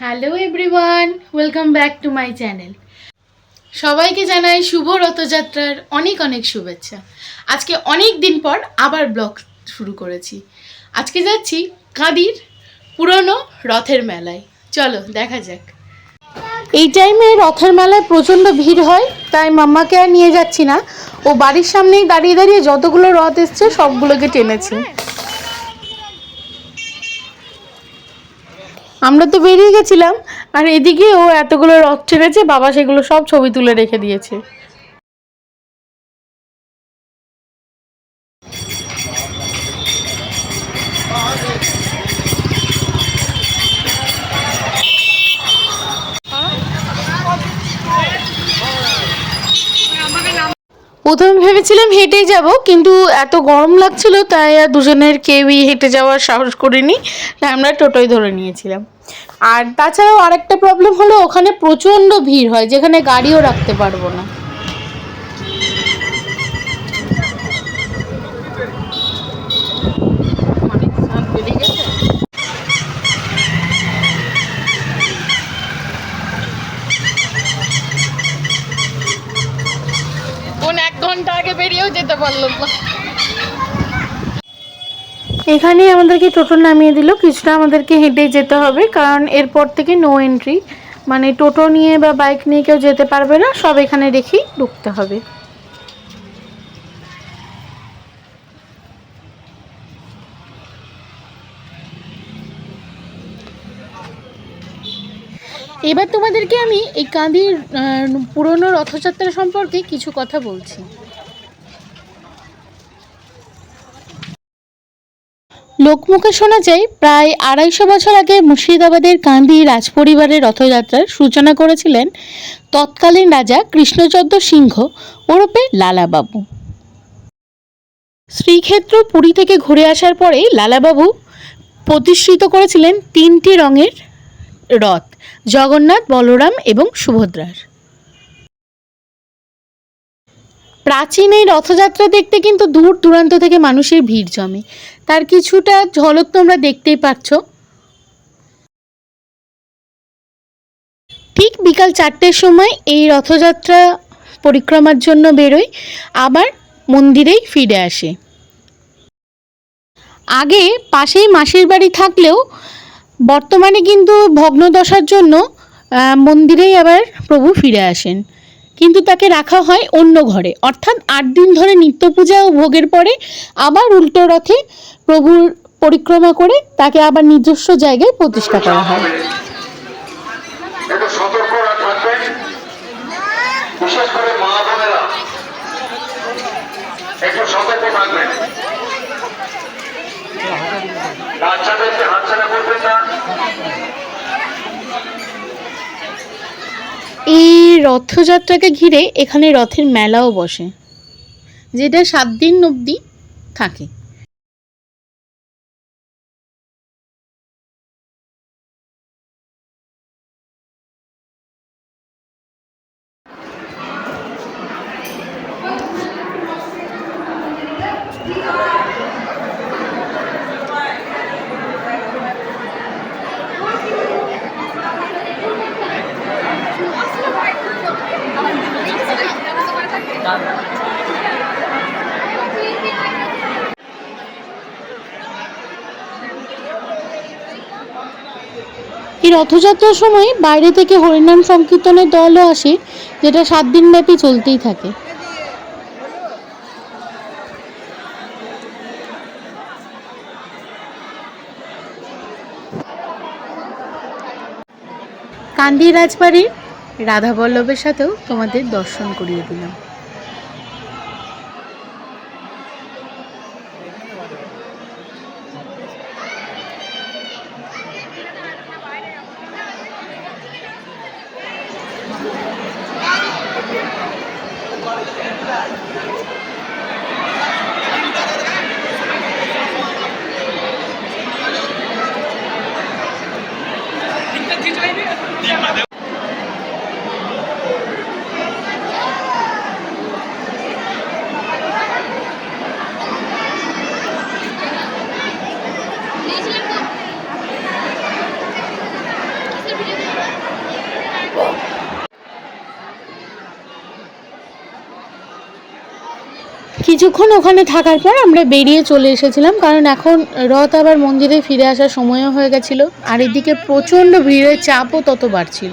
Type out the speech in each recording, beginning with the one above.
Hello everyone, welcome back to my channel. সবাইকে জানাই শুভ রথযাত্রার অনেক অনেক শুভেচ্ছা। আজকে অনেক দিন পর আবার ব্লগ শুরু করেছি। আজকে যাচ্ছি কাঁদির পুরনো রথের মেলায়। চলো, দেখা যাক। এই টাইমে রথের মেলায় প্রচণ্ড ভিড় হয়, তাই মাম্মাকে আর নিয়ে যাচ্ছি না। ও বাড়ির সামনেই দাঁড়িয়ে দাঁড়িয়ে যতগুলো রথ এসছে, সবগুলোকে টেনেছে। আমরা তো বেরিয়ে গেছিলাম, আর এদিকে ও এতগুলো রথ ছেড়েছে, বাবা সেগুলো সব ছবি তুলে রেখে দিয়েছে। প্রথমে ভেবেছিলাম হেঁটেই যাব, কিন্তু এত গরম লাগছিল, তাই আর দুজনের কেউই হেঁটে যাওয়ার সাহস করিনি, তাই আমরা টোটোই ধরে নিয়েছিলাম। আর তাছাড়াও আরেকটা প্রবলেম হলো, ওখানে প্রচণ্ড ভিড় হয়, যেখানে গাড়িও রাখতে পারব না। কোন এক ঘণ্টা আগে বেরিয়েও যেতে পারল না। এখানেই আমাদেরকে টোটো নামিয়ে দিল। কিছুটা আমাদেরকে হেঁটে যেতে হবে, কারণ এরপর থেকে নো এন্ট্রি মানে টোটো নিয়ে বা বাইক নিয়ে কেউ যেতে পারবে না, সব এখানে রেখেই ঢুকতে হবে। এবার তোমাদেরকে আমি এই কাঁদির পুরনো রথযাত্রা সম্পর্কে কিছু কথা বলছি। লোকমুখে শোনা যায়, প্রায় আড়াইশো বছর আগে মুর্শিদাবাদের কান্দি রাজপরিবারের রথযাত্রার সূচনা করেছিলেন তৎকালীন রাজা কৃষ্ণচন্দ্র সিংহ ওরফে লালাবাবু। শ্রীক্ষেত্র পুরী থেকে ঘুরে আসার পরে লালাবাবু প্রতিষ্ঠিত করেছিলেন তিনটি রঙের রথ, জগন্নাথ, বলরাম এবং সুভদ্রার। প্রাচীন এই রথযাত্রা দেখতে কিন্তু দূর দূরান্ত থেকে মানুষের ভিড় জমে। তার কিছুটা ঝলক তোমরা দেখতেই পাচ্ছ। ঠিক বিকাল চারটের সময় এই রথযাত্রা পরিক্রমার জন্য বেরোয়, আবার মন্দিরেই ফিরে আসে। আগে পাশেই মাসির বাড়ি থাকলেও বর্তমানে কিন্তু ভগ্নদশার জন্য মন্দিরেই আবার প্রভু ফিরে আসেন। কিন্তু তাকে রাখা হয় অন্য ঘরে। অর্থাৎ আট দিন ধরে নিত্য পূজা ও ভোগের পরে আবার উল্টো রথে প্রভুর পরিক্রমা করে তাকে আবার নিজস্ব জায়গায় প্রতিষ্ঠা করা হয়। বাচ্চাদেরকে হাতছাড়া করবেন না। এই রথযাত্রাকে ঘিরে এখানে রথের মেলাও বসে যেটা সাত দিন অবধি থাকে। এই রথযাত্রার সময় বাইরে থেকে হরিনাম সংকীর্তনের দলও আসে, যেটা সাত দিন ব্যাপী চলতেই থাকে। কান্দি রাজবাড়ির রাধা বল্লভের সাথেও তোমাদের দর্শন করিয়ে দিলাম। কিছুক্ষণ ওখানে থাকার পর আমরা বেরিয়ে চলে এসেছিলাম, কারণ এখন রথ আবার মন্দিরে ফিরে আসার সময়ও হয়ে গেছিল। আর এদিকে প্রচণ্ড ভিড়ের চাপও তত বাড়ছিল।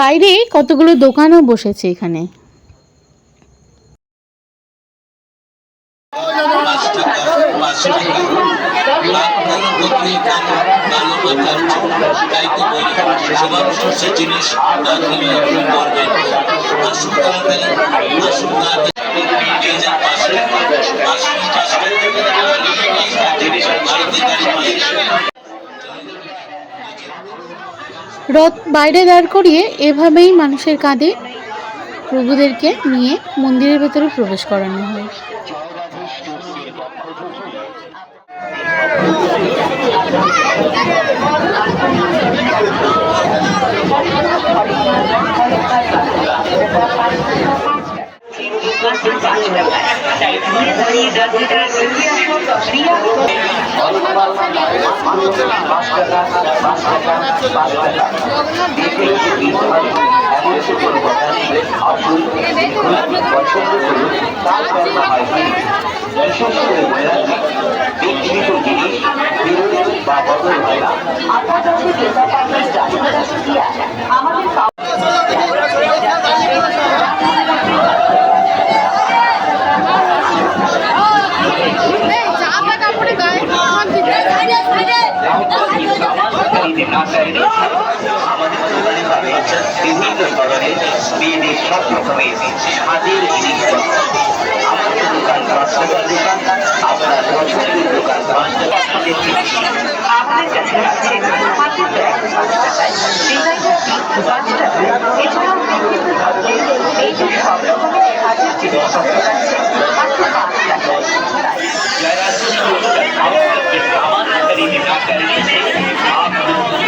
বাইরে কতগুলো দোকানও বসেছে এখানে। রথ বাইরে দাঁড় করিয়ে এভাবেই মানুষের কাঁধে প্রভুদেরকে নিয়ে মন্দিরের ভেতরে প্রবেশ করানো হয়। তাই ঘুরে দাঁড়িয়ে দাঁড়িয়ে রিয়া আপনার কাছে ক্রেতা পাবেন জাতীয় কাছে আমাদের দোকানে পাবে বিভিন্ন ধরনের মেয়েদের সব রকমের স্বাদের জিনিসপত্র আমাদের দোকান পাঁচ টাকার দোকান আপনার পছন্দের দোকান পাঁচ টাকা স্বাদের জিনিস আমাদের কাছে আছে হাতের ব্যাগ পাঁচ টাকায় ডিজাইনার পিস পাঁচ টাকায় এছাড়াও বিভিন্ন ধরনের এই যে সব রকমের হাতের জিনিসপত্র আছে মাত্র পাঁচ টাকায় তাই যারা আমার खरीदना करने से आपको खरीदा মাসিমা পিসিমা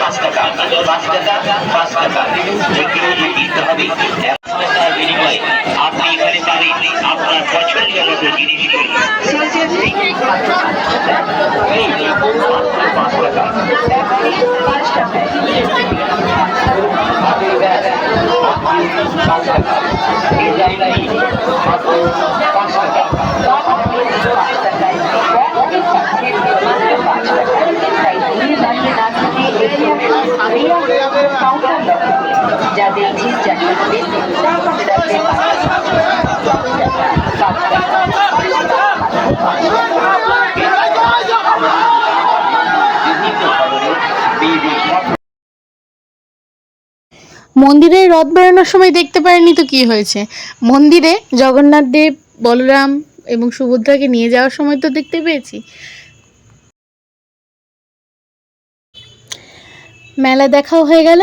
পাঁচ টাকা। পাঁচ পাঁচ টাকা। দিতে হবে এক টাকার বিনিময়ে আপনি পাঁচ টাকা পাঁচ পাঁচ টাকা পাঁচ টাকায় ব্যাটারি সাথে মাত্র পাঁচ টাকায় তাই ঘুরে দাঁড়িয়ে না থেকে এগিয়ে আসুন রিয়া কাউন্টার লক্ষ্য করে যা দেখছি যা কিনবেন তার পাশে রাখবে পাঁচ টাকা পাঁচ টাকা পাঁচ টাকা বিভিন্ন ধরনের বেবি সব মন্দিরে রথ বেরোনোর সময় দেখতে পারেনি তো কি হয়েছে? মন্দিরে জগন্নাথ দেব, বলরাম এবং সুভদ্রাকে নিয়ে যাওয়ার সময় তো দেখতে পেয়েছি। মেলা দেখাও হয়ে গেল।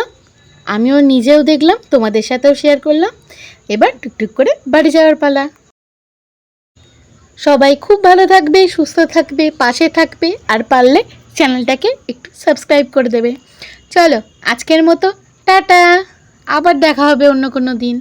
আমিও নিজেও দেখলাম, তোমাদের সাথেও শেয়ার করলাম। এবার টুকটুক করে বাড়ি যাওয়ার পালা। সবাই খুব ভালো থাকবে, সুস্থ থাকবে, পাশে থাকবে, আর পারলে চ্যানেলটাকে একটু সাবস্ক্রাইব করে দেবে। চলো, আজকের মতো, টাটা! আবার দেখা হবে অন্য কোনো দিন।